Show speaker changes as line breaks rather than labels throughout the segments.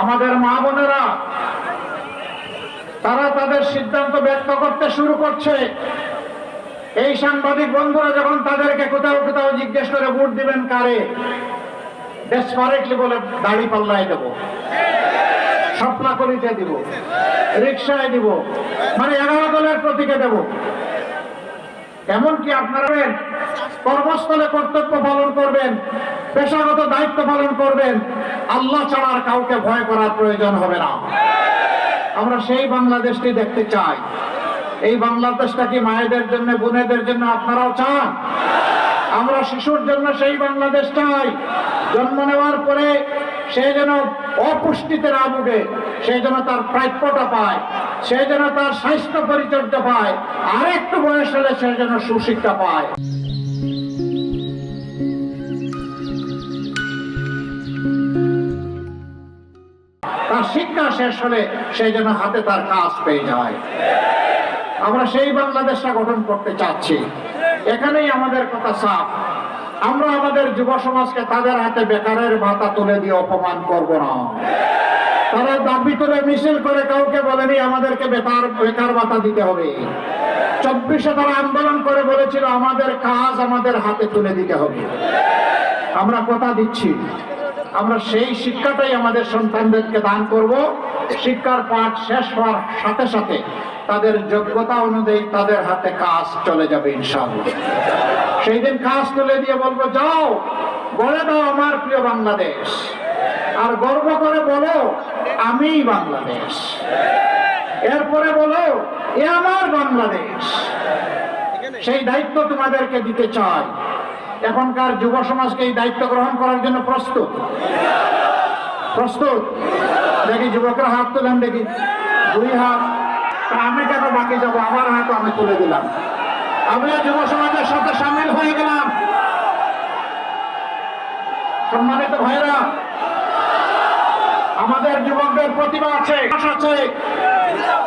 আমাদের মা বোনেরা, তারা তাদের সিদ্ধান্ত ব্যক্ত করতে শুরু করছে। এই সাংবাদিক বন্ধুরা যখন তাদেরকে কোথাও কোথাও জিজ্ঞেস করে, ভোট দিবেন কারে? ডেসপারেটলি বলে দাড়ি পাল্লায় দেবো, স্বপ্না করিতে দিব, রিক্সায় দিব মানে এগারো দলের প্রতীকে দেব। এমনকি আপনারা কর্মস্থলে কর্তব্য পালন করবেন। পেশাগত দায়িত্ব পালন করবেন, আল্লাহ ছাড়ার কাউকে ভয় করার প্রয়োজন হবে না। আমরা সেই বাংলাদেশটি দেখতে চাই। এই বাংলাদেশটা কি মায়েদের জন্য, বোনেদের জন্য আপনারাও চান? আমরা শিশুর জন্য সেই বাংলাদেশ চাই। জন্ম নেওয়ার পরে সে যেন অপুষ্টিতে না ভুগে, সে যেন তার প্রাপ্যটা পায়, সে যেন তার স্বাস্থ্য পরিচর্যা পায় আর একটু বয়স হলে সে যেন সুশিক্ষা পায়। শেষ হলে সে যেন হাতে তার কাজ পেয়ে যায়। আমরা সেই বাংলাদেশটা গঠন করতে চাচ্ছি। এখানেই আমাদের কথা সাফ। আমরা আমাদের যুব সমাজকে তাদের হাতে বেকারের ভাতা তুলে দিয়ে অপমান করব না। তারা দাবি তুলে মিছিল করে কাউকে বলেনি, আমাদেরকে বেকার বেকার ভাতা দিতে হবে। চব্বিশে তারা আন্দোলন করে বলেছিল, আমাদের কাজ আমাদের হাতে তুলে দিতে হবে। আমরা কথা দিচ্ছি। আমরা সেই শিক্ষাটাই আমাদের সন্তানদেরকে দান করব। শিক্ষার পাঠ শেষ হওয়ার সাথে সাথে তাদের যোগ্যতা অনুযায়ী তাদের হাতে কাজ চলে যাবে ইনশাআল্লাহ। সেই দিন কাজ তুলে দিয়ে বলব, যাও, বলে দাও আমার প্রিয় বাংলাদেশ। আর গর্ব করে বলো আমি বাংলাদেশ। এরপরে বলো, এ আমার বাংলাদেশ। সেই দায়িত্ব তোমাদেরকে দিতে চাই। এখনকার যুব সমাজকে এই দায়িত্ব গ্রহণ করার জন্য প্রস্তুত। প্রস্তুত? দেখি, যুবকরা হাত তুলেন দেখি। দুই হাত। আমি কেন বাকি যাব? আমার হাত আমি তুলে দিলাম। আমিও যুব সমাজের সাথে সামিল হয়ে গেলাম। সম্মানিত ভাইরা, আমাদের যুবকদের প্রতিভা আছে আছে।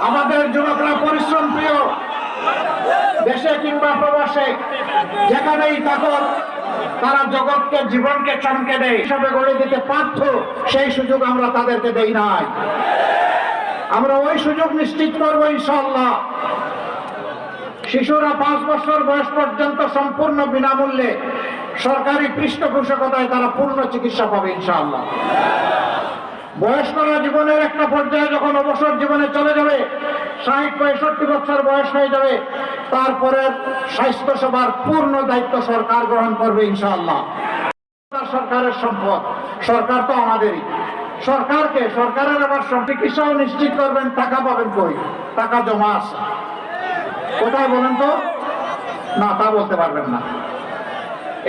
আমাদের যুবকরা পরিশ্রম প্রিয়। দেশে কিংবা প্রবাসে, যেখানেই থাকুক তারা জগৎকে, জীবনকে চমকে দেয়। হিসাবে গড়ে দিতে পারত সেই সুযোগ আমরা তাদেরকে দেই নাই। আমরা ওই সুযোগ নিশ্চিত করব ইনশাল্লাহ শিশুরা পাঁচ বছর বয়স পর্যন্ত সম্পূর্ণ বিনামূল্যে সরকারি পৃষ্ঠপোষকতায় তারা পূর্ণ চিকিৎসা পাবে ইনশাআল্লাহ। বয়স্করা জীবনের একটা পর্যায়ে যখন অবসর জীবনে চলে যাবে, ষাট, পঁয়ষট্টি বছর বয়স হয়ে যাবে তারপরে স্বাস্থ্য সেবার পূর্ণ দায়িত্ব সরকার গ্রহণ করবে ইনশাআল্লাহ। সরকারের সম্পদ, সরকার তো আমাদেরই। সরকারকে, সরকারের আবার চিকিৎসাও নিশ্চিত করবেন, টাকা পাবেন কই? টাকা জমা আছে। কোথায় বলেন তো? না, তা বলতে পারবেন না।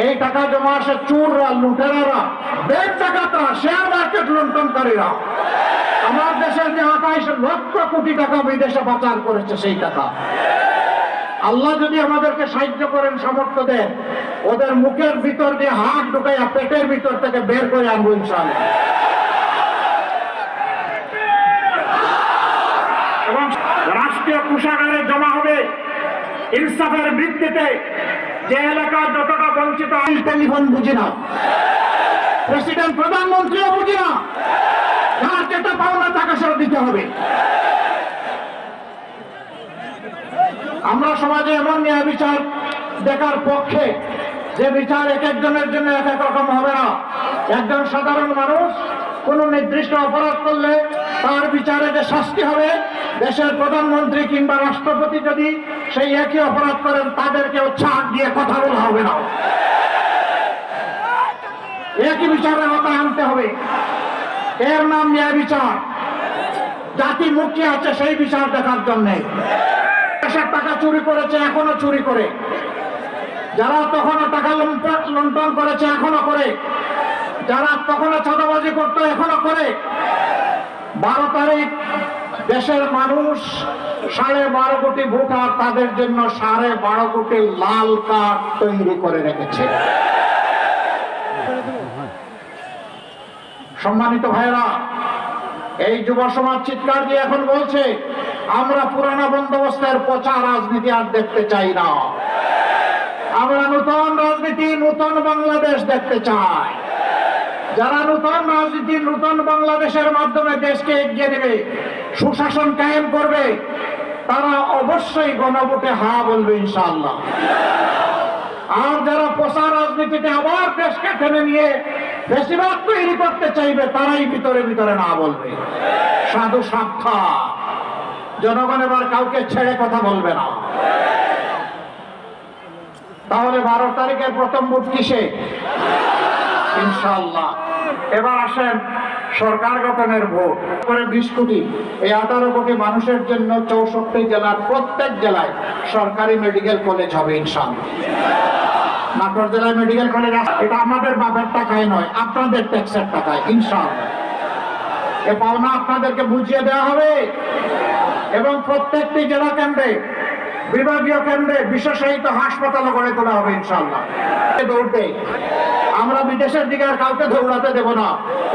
এই টাকা জমা আসে চোররা, লুটেরারা ব্যাংক টাকাতরা শেয়ার মার্কেট লুণ্ঠনকারীরা। আমার দেশের যে আঠাইশ লক্ষ কোটি টাকা বিদেশে পাচার করেছে সেই টাকা। আল্লাহ যদি আমাদেরকে সাহায্য করেন, সামর্থ্য দেন, ওদের মুখের ভিতর দিয়ে হাত ঢুকাইয়া পেটের ভিতর থেকে বের করে আনব ইনশাআল্লাহ। এবং রাষ্ট্রীয় কোষাগারে জমা হবে ইনসাফের ভিত্তিতে যে এলাকা যতটা বঞ্চিত টেলিফোন বুঝি না। প্রেসিডেন্ট, প্রধানমন্ত্রীও বুঝি না। যেটা পাওনা টাকা সেটা দিতে হবে। আমরা সমাজে এমন ন্যায় বিচার দেখার পক্ষে যে বিচার এক একজনের জন্য এক এক রকম হবে না। একজন সাধারণ মানুষ কোন নির্দিষ্ট অপরাধ করলে তার বিচারে যে শাস্তি হবে, দেশের প্রধানমন্ত্রী কিংবা রাষ্ট্রপতি যদি সেই একই অপরাধ করেন, তাদেরকে ছাড় দিয়ে কথা বলা হবে না। একই বিচারের আওতায় আনতে হবে। এর নাম ন্যায় বিচার। জাতি মুক্তি আছে সেই বিচার দেখার জন্যে। দেশের টাকা চুরি করেছে, এখনও চুরি করে। যারা তখনও টাকা লুণ্ঠন করেছে, এখনও করে। যারা তখনও চাঁদাবাজি করতো, এখনও করে। বারো তারিখ, দেশের মানুষ সাড়ে বারো কোটি ভোটার তাদের জন্য সাড়ে বারো কোটি লাল কার্ড তৈরি করে রেখেছে। সম্মানিত ভাইরা এই যুব সমাজ চিৎকার দিয়ে এখন বলছে আমরা পুরানা বন্দোবস্তের পচা রাজনীতি আর দেখতে চাই না। আমরা নতুন রাজনীতি, নতুন বাংলাদেশ দেখতে চাই। যারা নূতন রাজনীতি, নূতন বাংলাদেশের মাধ্যমে দেশকে এগিয়ে নেবে, সুশাসন কায়েম করবে, তারা অবশ্যই গণভোটে হা বলবে ইনশাআল্লাহ। আর যারা পোষা রাজনীতিতে আবার দেশকে টেনে নিয়ে বেশিরভাগ তৈরি করতে চাইবে, তারাই ভিতরে ভিতরে না বলবে। সাধু সাক্ষা জনগণ এবার কাউকে ছেড়ে কথা বলবে না। তাহলে বারো তারিখের প্রথম ভোট কিসে? ইনশাল্লাহ এবার আসেন সরকার গঠনের ভোট। করে বিশ কোটি। এই আঠারো কোটি মানুষের জন্য চৌষট্টি জেলার প্রত্যেক জেলায় সরকারি মেডিকেল কলেজ হবে ইনশাল্লাহ নাটোর জেলায় মেডিকেল কলেজ। এটা আমাদের বাপের টাকায় নয়, আপনাদের ট্যাক্সের টাকায় ইনশাল্লাহ এ পাওনা আপনাদেরকে বুঝিয়ে দেওয়া হবে। এবং প্রত্যেকটি জেলা কেন্দ্রে, বিভাগীয় কেন্দ্রে বিশেষায়িত হাসপাতালও গড়ে তোলা হবে ইনশাল্লাহ দৌড়তে। আমরা বিদেশের দিকে আর কাউকে দৌড়াতে দেব না।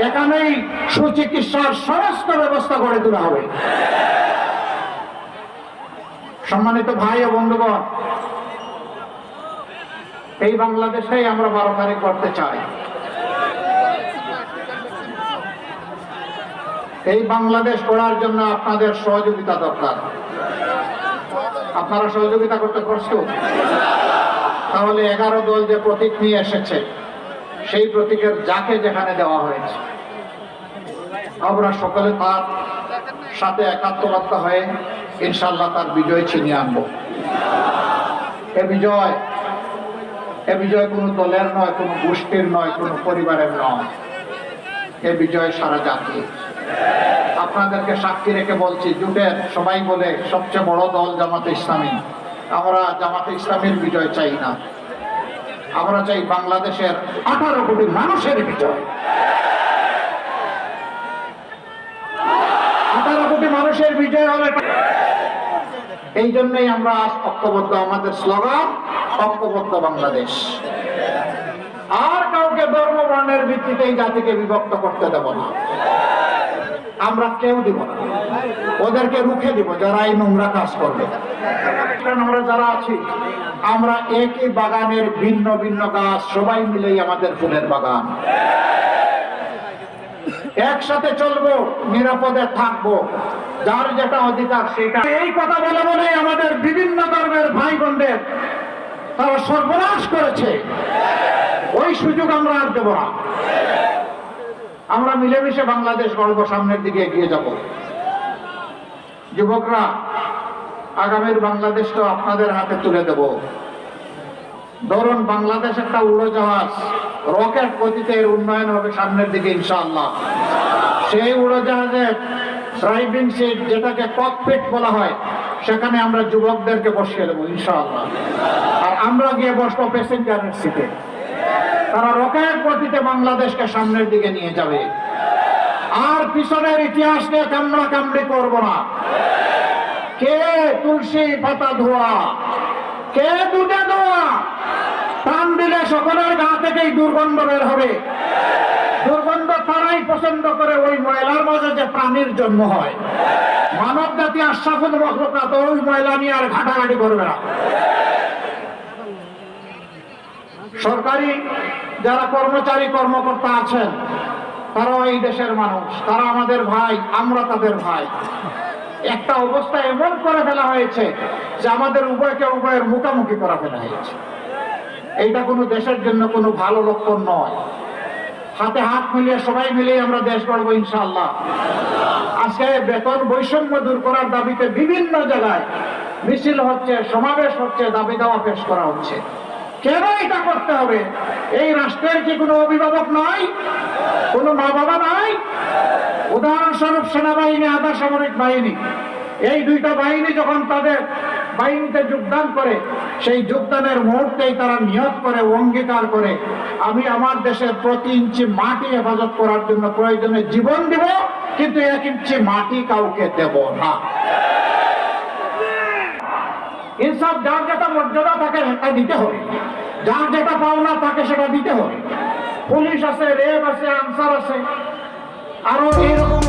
এখানেই সুচিকিৎসার সমস্ত ব্যবস্থা গড়ে তোলা হবে। সম্মানিত ভাই ও বন্ধুগণ, এই বাংলাদেশেই আমরা বারো তারিখ করতে চাই। এই বাংলাদেশ করার জন্য আপনাদের সহযোগিতা দরকার। আপনারা সহযোগিতা করতে প্রস্তুত তাহলে এগারো দল যে প্রতীক নিয়ে এসেছে, সেই প্রতীকের যাকে যেখানে দেওয়া হয়েছে, আমরা সকলে তার সাথে একাত্মবদ্ধ হয়ে ইনশাল্লাহ তার বিজয় ছিনিয়ে আনব। এ বিজয় এ বিজয় কোনো দলের নয়, কোনো গোষ্ঠীর নয়, কোনো পরিবারের নয়। এ বিজয় সারা জাতি আপনাদেরকে সাক্ষী রেখে বলছি, জুটের সবাই বলে সবচেয়ে বড় দল জামাতে ইসলামী। আমরা জামাতে ইসলামীর বিজয় চাই না। আমরা চাই বাংলাদেশের আঠারো কোটি মানুষের বিজয়। আঠারো কোটি মানুষের বিজয় হলে এই জন্যই আমরা ঐক্যবদ্ধ আমাদের স্লোগান, ঐক্যবদ্ধ বাংলাদেশ। আর কাউকে ধর্ম বর্ণের ভিত্তিতে এই জাতিকে বিভক্ত করতে দেব না। আমরা কেউ দিব না। ওদেরকে রুখে দিব যারা এই নোংরা কাজ করবে। কারণ আমরা যারা আছি, আমরা একই বাগানের ভিন্ন ভিন্ন গাছ, সবাই মিলেই আমাদের ফুলের বাগান। একসাথে চলবো, নিরাপদে থাকব। যার যেটা অধিকার সেটা। এই কথা বলে বলে আমাদের বিভিন্ন ধর্মের ভাই বোনদের তারা সর্বনাশ করেছে। ওই সুযোগ আমরা আর দেব না। আমরা মিলেমিশে বাংলাদেশ গর্ব সামনের দিকে এগিয়ে যাব। যুবকরা, আগামীর বাংলাদেশ তো আপনাদের হাতে তুলে দেব। ধরুন বাংলাদেশ একটা উড়োজাহাজ, রকেট গতিতে উন্নয়ন হবে সামনের দিকে ইনশাআল্লাহ। সেই উড়োজাহাজের ড্রাইভিং সিট, যেটাকে ককপিট বলা হয়, সেখানে আমরা যুবকদেরকে বসিয়ে দেবো ইনশাআল্লাহ। আর আমরা গিয়ে বসবো প্যাসেঞ্জারের সিটে তারা রকেট গতিতে বাংলাদেশকে সামনের দিকে নিয়ে যাবে। আর পিছনের ইতিহাস নিয়ে কামড়া কামড়ি করব না। কে তুলসী পাতা ধোয়া? কে দুধে ধোয়া? টান দিলে সকলের গা থেকেই দুর্গন্ধ বের হবে। দুর্গন্ধ তারাই পছন্দ করে ওই ময়লার মাঝে যে প্রাণীর জন্ম হয়। মানব জাতি আশ্বাসন মখলুকা তো ওই ময়লা নিয়ে আর ঘাটাঘাটি করবে না। সরকারি যারা কর্মচারী, কর্মকর্তা আছেন, তারাও এই দেশের মানুষ। তারা আমাদের ভাই, আমরা তাদের ভাই। একটা অবস্থা এমন করে ফেলা হয়েছে যে আমাদের উভয়কে উভয়ের মুখামুখি করা ফেলা হয়েছে। এইটা কোনো দেশের জন্য কোনো ভালো লক্ষণ নয়। হাতে হাত মিলিয়ে, সবাই মিলিয়ে আমরা দেশ গড়বো ইনশাল্লাহ আজকে বেতন বৈষম্য দূর করার দাবিতে বিভিন্ন জায়গায় মিছিল হচ্ছে, সমাবেশ হচ্ছে, দাবি দাওয়া পেশ করা হচ্ছে। কেন এটা করতে হবে। এই রাষ্ট্রের কি কোনো অভিভাবক নাই? কোনো মা বাবা নাই? উদাহরণস্বরূপ সেনাবাহিনী, আধা সামরিক বাহিনী। এই দুইটা বাহিনী যখন তাদের বাহিনীতে যোগদান করে, সেই যোগদানের মুহূর্তেই তারা নিয়ত করে, অঙ্গীকার করে, আমি আমার দেশের প্রতি ইঞ্চি মাটি হেফাজত করার জন্য প্রয়োজনে জীবন দিব, কিন্তু এক ইঞ্চি মাটি কাউকে দেব না। ইনসাফ যার যেটা মর্যাদা থাকে সেটা দিতে হবে। যার যেটা পাওনা তাকে সেটা দিতে হবে। পুলিশ আছে রেব আছে, আনসার আছে। আরও এইরকম